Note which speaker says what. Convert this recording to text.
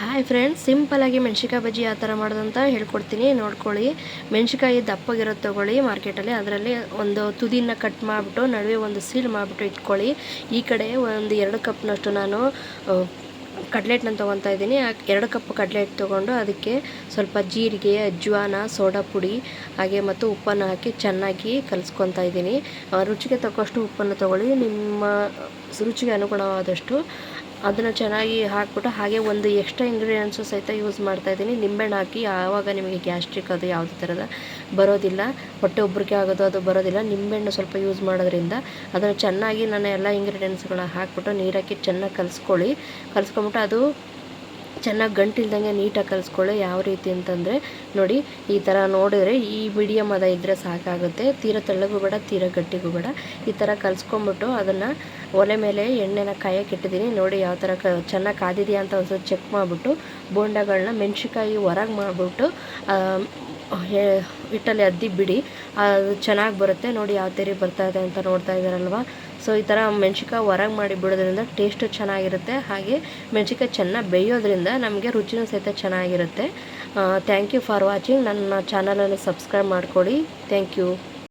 Speaker 1: Hi friends ಸಿಂಪಲಾಗಿ ಮೆಣಸಿಕಾಯಿ ಬಜ್ಜಿ ಯಾವ ಥರ ಮಾಡೋದಂತ ಹೇಳ್ಕೊಡ್ತೀನಿ. ನೋಡ್ಕೊಳ್ಳಿ. ಮೆಣಸಿಕಾಯಿ ದಪ್ಪಗಿರೋದು ತೊಗೊಳ್ಳಿ ಮಾರ್ಕೆಟಲ್ಲಿ ಅದರಲ್ಲಿ ಒಂದು ತುದಿನ ಕಟ್ ಮಾಡಿಬಿಟ್ಟು, ನಡುವೆ ಒಂದು ಸೀಲ್ ಮಾಡಿಬಿಟ್ಟು ಇಟ್ಕೊಳ್ಳಿ. ಈ ಕಡೆ ಒಂದು ಎರಡು ಕಪ್ನಷ್ಟು ನಾನು ಕಡ್ಲೆಟ್ನ ತೊಗೊತಾ ಇದ್ದೀನಿ. ಎರಡು ಕಪ್ ಕಡ್ಲೆಟ್ ತೊಗೊಂಡು ಅದಕ್ಕೆ ಸ್ವಲ್ಪ ಜೀರಿಗೆ, ಅಜ್ವಾನ ಸೋಡಾ ಪುಡಿ, ಹಾಗೆ ಮತ್ತು ಉಪ್ಪನ್ನು ಹಾಕಿ ಚೆನ್ನಾಗಿ ಕಲಿಸ್ಕೊತಾ ಇದ್ದೀನಿ. ರುಚಿಗೆ ತಕ್ಕಷ್ಟು ಉಪ್ಪನ್ನು ತೊಗೊಳ್ಳಿ. ನಿಮ್ಮ ರುಚಿಗೆ ಅನುಗುಣವಾದಷ್ಟು ಅದನ್ನು ಚೆನ್ನಾಗಿ ಹಾಕ್ಬಿಟ್ಟು ಹಾಗೆ ಒಂದು ಎಕ್ಸ್ಟ್ರಾ ಇಂಗ್ರೀಡಿಯೆಂಟ್ಸು ಸಹಿತ ಯೂಸ್ ಮಾಡ್ತಾ ಇದ್ದೀನಿ. ನಿಂಬೆಹಣ್ಣು ಹಾಕಿ ಆವಾಗ ನಿಮಗೆ ಗ್ಯಾಸ್ಟ್ರಿಕ್ ಅದು ಯಾವುದೇ ಥರದ ಬರೋದಿಲ್ಲ. ಹೊಟ್ಟೆ ಒಬ್ಬರಿಗೆ ಆಗೋದು ಅದು ಬರೋದಿಲ್ಲ. ನಿಂಬೆಹಣ್ಣು ಸ್ವಲ್ಪ ಯೂಸ್ ಮಾಡೋದ್ರಿಂದ ಅದನ್ನು ಚೆನ್ನಾಗಿ ನಾನು ಎಲ್ಲ ಇಂಗ್ರೀಡಿಯೆಂಟ್ಸ್ಗಳನ್ನ ಹಾಕ್ಬಿಟ್ಟು ನೀರಾಕಿ ಚೆನ್ನಾಗಿ ಕಲಿಸ್ಕೊಳ್ಳಿ. ಕಲಿಸ್ಕೊಂಬಿಟ್ಟು ಅದು ಚೆನ್ನಾಗಿ ಗಂಟಿಲ್ದಂಗೆ ನೀಟಾಗಿ ಕಲಿಸ್ಕೊಳ್ಳಿ. ಯಾವ ರೀತಿ ಅಂತಂದರೆ, ನೋಡಿ, ಈ ಥರ ನೋಡಿದ್ರೆ ಈ ಮೀಡಿಯಮ್ ಅದ ಇದ್ದರೆ ಸಾಕಾಗುತ್ತೆ. ತೀರ ತೆಳ್ಳಗೂ ಬೇಡ, ತೀರ ಗಟ್ಟಿಗೂ ಬೇಡ. ಈ ಥರ ಕಲಿಸ್ಕೊಂಬಿಟ್ಟು ಅದನ್ನು ಒಲೆ ಮೇಲೆ ಎಣ್ಣೆನ ಕಾಯಕ್ಕೆ ಇಟ್ಟಿದ್ದೀನಿ. ನೋಡಿ, ಯಾವ ಥರ ಕ, ಚೆನ್ನಾಗಿ ಕಾದಿದೆಯಾ ಅಂತ ಒಂದ್ಸಲ ಚೆಕ್ ಮಾಡಿಬಿಟ್ಟು ಬೋಂಡಗಳನ್ನ ಮೆಣಸಿಕಾಯಿ ಹೊರಗೆ ಮಾಡಿಬಿಟ್ಟು ಹಿಟ್ಟಲ್ಲಿ ಅದ್ದಿ ಬಿಡಿ. ಅದು ಚೆನ್ನಾಗಿ ಬರುತ್ತೆ. ನೋಡಿ ಯಾವ ಥರ ಬರ್ತಾ ಇದೆ ಅಂತ ನೋಡ್ತಾ ಇದ್ದಾರಲ್ವ ಸೊ ಈ ಥರ ಮೆಣ್ಸಿಕಾಯಿ ಹೊರಗೆ ಮಾಡಿ ಬಿಡೋದ್ರಿಂದ ಟೇಸ್ಟು ಚೆನ್ನಾಗಿರುತ್ತೆ. ಹಾಗೆ ಮೆಣ್ಸಿಕಾಯಿ ಚೆನ್ನಾಗಿ ಬೇಯೋದ್ರಿಂದ ನಮಗೆ ರುಚಿನೂ ಸಹಿತ ಚೆನ್ನಾಗಿರುತ್ತೆ. ಥ್ಯಾಂಕ್ ಯು ಫಾರ್ ವಾಚಿಂಗ್ ನನ್ನ ಚಾನಲನ್ನು ಸಬ್ಸ್ಕ್ರೈಬ್ ಮಾಡ್ಕೊಳ್ಳಿ ಥ್ಯಾಂಕ್ ಯು